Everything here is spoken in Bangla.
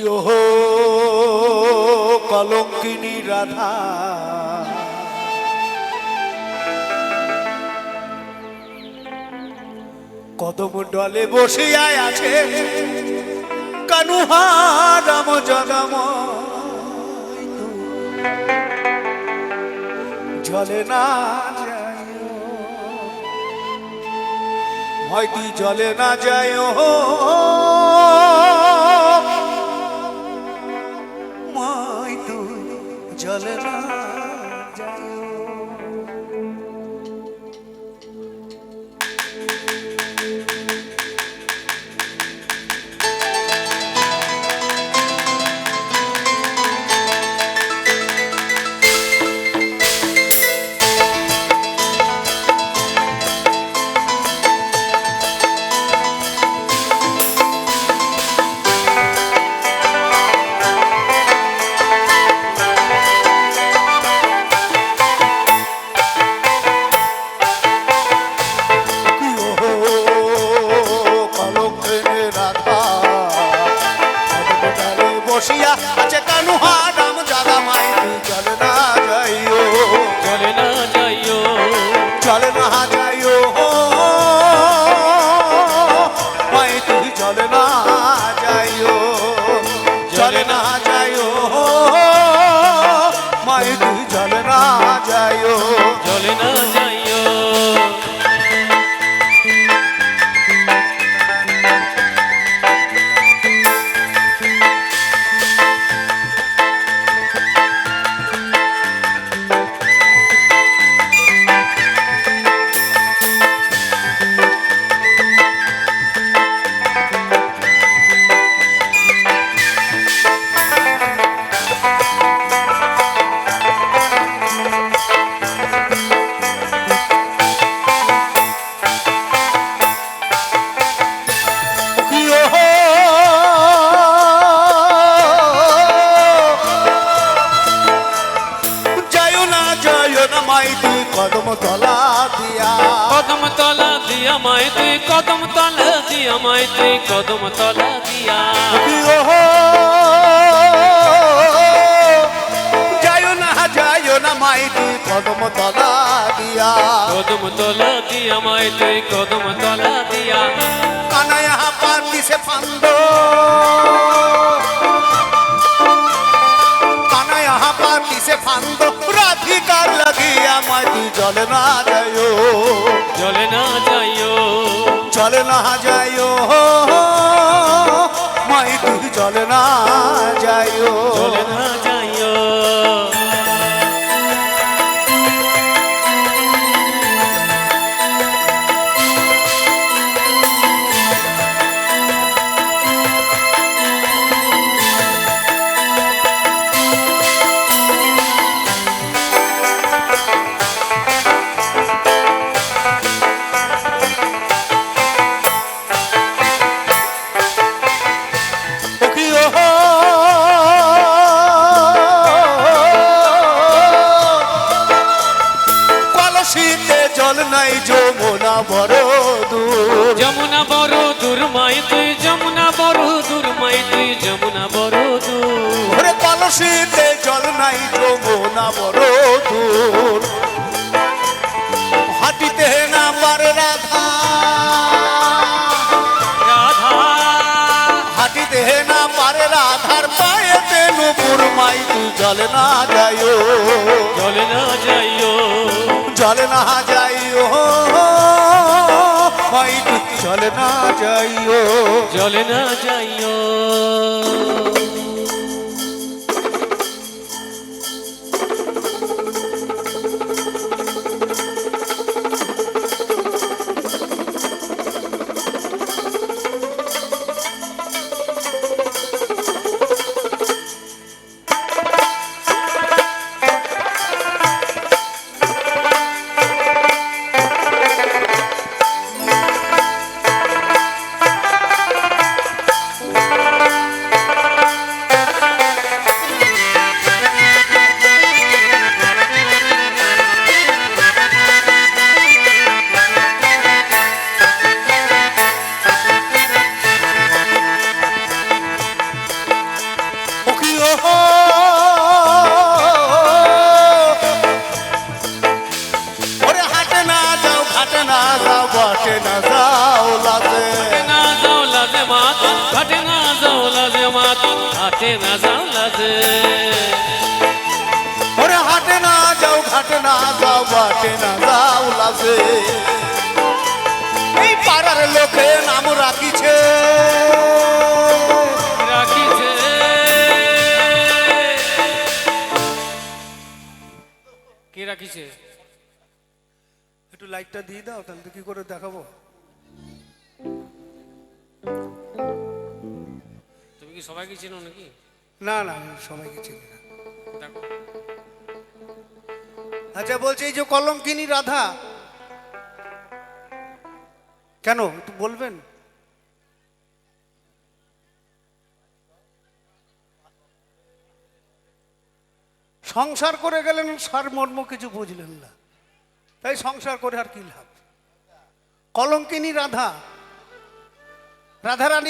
প্রিয় কলঙ্কিনী রাধা। কদম ডলে বসিয়ায় আছে কানুহারাম জগম জলে না যায় হয়তো জলে না যায় যায় জয় না কদম তলা দিয়া। কদম তলা দিয়া মাই কদম তলা দিয়া মাই কদম তলা দিয়া। কদম তলা দিয়া। কদম তলা দিয়া মাই কদম তলা দিয়া। কানায় দিছে কানায় দিছে ফান্দ লাগিয়া মাই তুই জলে না যাইও। জলে না যাইও। জলে না যাইও। মাই জলে না যাইও। জলে না জল নাই যমুনা বড় দূর। যমুনা বড় দূর মাই তুই যমুনা বড় দূর মাই তুই যমুনা বড় দূর। ওরে কলসিতে জল নাই যমুনা বড় দূর। হাঁটিতে না পারে রাধা। রাধা। হাঁটিতে না পারে রাধার পায়েতে নুপুর মাই তুই জলে না যাইও। চলে না যাইও। জলে না যাইও জলে না যাইও। চলে না যাইও। ঘাটে না যাও লাজে ওরে হাটে না যাও ঘাটে না যাও বাটে না যাও লাজে এই পাড়ার লোকে নাম রাখিছে। রাখিছে। কে রাখিছে? একটু লাইটটা দিয়ে দাও তাহলে তো কি করে দেখাবো? কি সবাইকে চেনো নাকি? না না সবাইকে চিনি না। দেখো। আচ্ছা বলছে এই যে কলঙ্কিনী রাধা কেন একটু বলবেন? সংসার করে গেলেন সার মর্ম কিছু বুঝলেন না। তাই সংসার করে আর কি লাভ? কলঙ্কিনী রাধা রাধারানী